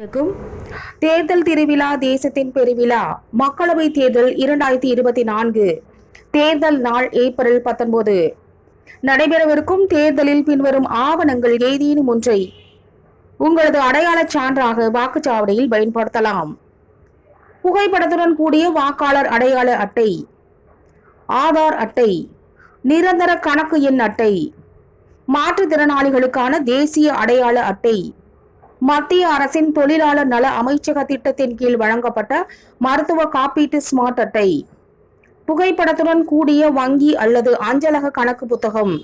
தேர்தல் திருவிழா தேசத்தின் பெருவிழா மக்களவை தேர்தல் இரண்டாயிரத்தி இருபத்தி நான்கு. தேர்தல் நாள் ஏப்ரல் பத்தொன்பது. நடைபெறவிருக்கும் தேர்தலில் பின்வரும் ஆவணங்கள் ஏதேனும் ஒன்றை உங்களது அடையாளச் சான்றாக வாக்குச்சாவடியில் பயன்படுத்தலாம். புகைப்படத்துடன் கூடிய வாக்காளர் அடையாள அட்டை ஆதார் அட்டை நிரந்தர கணக்கு எண் அட்டை மாற்றுத்திறனாளிகளுக்கான தேசிய அடையாள அட்டை மத்திய அரசின் தொழிலாளர் நல அமைச்சக திட்டத்தின் கீழ் வழங்கப்பட்ட மருத்துவ காப்பீட்டு ஸ்மார்ட் அட்டை. புகைப்படத்துடன் கூடிய வங்கி அல்லது அஞ்சலக கணக்கு புத்தகம்.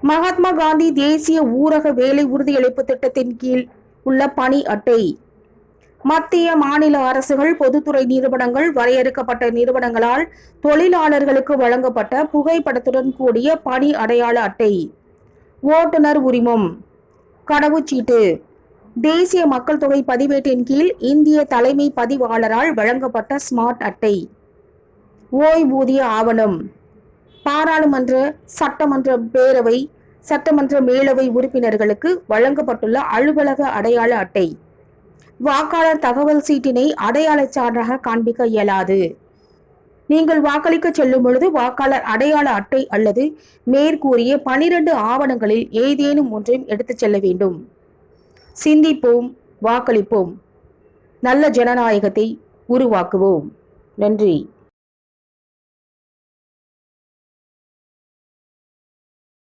மகாத்மா காந்தி தேசிய ஊரக வேலை உறுதியளிப்பு திட்டத்தின் கீழ் உள்ள பணி அட்டை. மத்திய மாநில அரசுகள் பொதுத்துறை நிறுவனங்கள் வரையறுக்கப்பட்ட நிறுவனங்களால் தொழிலாளர்களுக்கு வழங்கப்பட்ட புகைப்படத்துடன் கூடிய பணி அடையாள அட்டை. ஓட்டுநர் உரிமம். கடவுச்சீட்டு. தேசிய மக்கள் தொகை பதிவேட்டின் கீழ் இந்திய தலைமை பதிவாளரால் வழங்கப்பட்ட ஸ்மார்ட் அட்டை. ஓய்வூதிய ஆவணம். பாராளுமன்ற சட்டமன்ற பேரவை சட்டமன்ற மேலவை உறுப்பினர்களுக்கு வழங்கப்பட்டுள்ள அலுவலக அடையாள அட்டை. வாக்காளர் தகவல் சீட்டினை அடையாளச் சான்றாக காண்பிக்க இயலாது. நீங்கள் வாக்களிக்க செல்லும் பொழுது வாக்காளர் அடையாள அட்டை அல்லது மேற்கூறிய பனிரெண்டு ஆவணங்களில் ஏதேனும் ஒன்றையும் எடுத்துச் செல்ல வேண்டும். சிந்திப்போம் வாக்களிப்போம். நல்ல ஜனநாயகத்தை உருவாக்குவோம். நன்றி.